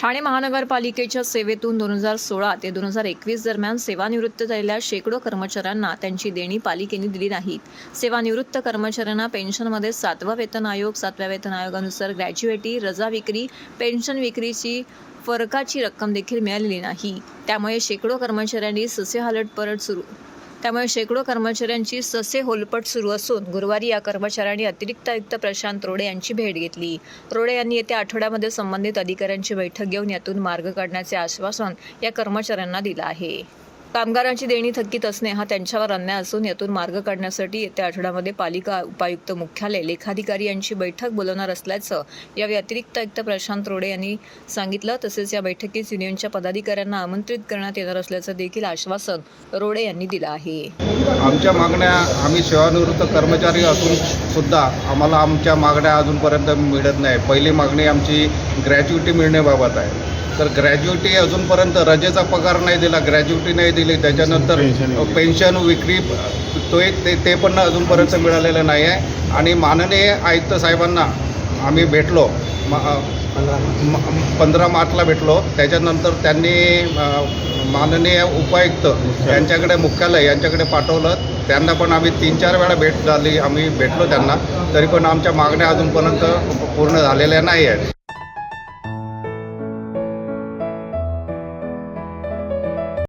ठाणे महानगरपालिकेच्या सेवेतून दोन हजार सोळा ते दोन हजार एकवीस दरम्यान सेवानिवृत्त झालेल्या शेकडो कर्मचाऱ्यांना त्यांची देणी पालिकेने दिली नाहीत. सेवानिवृत्त कर्मचाऱ्यांना पेन्शनमध्ये सातवा वेतन आयोग सातव्या वेतन आयोगानुसार ग्रॅज्युएटी रजा विक्री पेन्शन विक्रीची फरकाची रक्कम देखील मिळालेली नाही. त्यामुळे शेकडो कर्मचाऱ्यांनी ससेहालट परत सुरू त्यामुळे शेकडो कर्मचाऱ्यांची ससे होलपट सुरू असून गुरुवारी या कर्मचाऱ्यांनी अतिरिक्त आयुक्त प्रशांत रोडे यांची भेट घेतली. रोडे यांनी येत्या आठवड्यामध्ये संबंधित अधिकाऱ्यांची बैठक घेऊन यातून मार्ग काढण्याचे आश्वासन या कर्मचाऱ्यांना दिलं आहे. कामगारांची देणी थकीत असणे हा त्यांच्यावर अन्याय असून यातून मार्ग काढण्यासाठी येत्या आठवड्यामध्ये पालिका उपायुक्त मुख्यालय लेखाधिकारी यांची बैठक बोलवणार असल्याचं या व्यतिरिक्त आयुक्त प्रशांत रोडे यांनी सांगितलं. तसेच या बैठकीत युनियनच्या पदाधिकाऱ्यांना आमंत्रित करण्यात येणार असल्याचं देखील आश्वासन रोडे यांनी दिलं आहे. आमच्या मागण्या आम्ही सेवानिवृत्त कर्मचारी असून सुद्धा आम्हाला आमच्या मागण्या अजूनपर्यंत मिळत नाही. पहिली मागणी आमची ग्रॅज्युटी मिळण्याबाबत आहे. तर ग्रॅज्युटी अजूनपर्यंत रजेचा पगार नाही दिला ग्रॅज्युटी नाही दिली त्याच्यानंतर पेन्शन विक्री. तो एक ते ते पण अजूनपर्यंत मिळालेलं नाही आहे. आणि माननीय आयुक्त साहेबांना आम्ही भेटलो पंधरा मार्चला भेटलो. त्याच्यानंतर त्यांनी माननीय उपायुक्त यांच्याकडे मुख्यालय यांच्याकडे पाठवलं. त्यांना पण आम्ही तीन चार वेळा भेट झाली आम्ही भेटलो त्यांना. तरी पण आमच्या मागण्या अजूनपर्यंत पूर्ण झालेल्या नाही आहेत.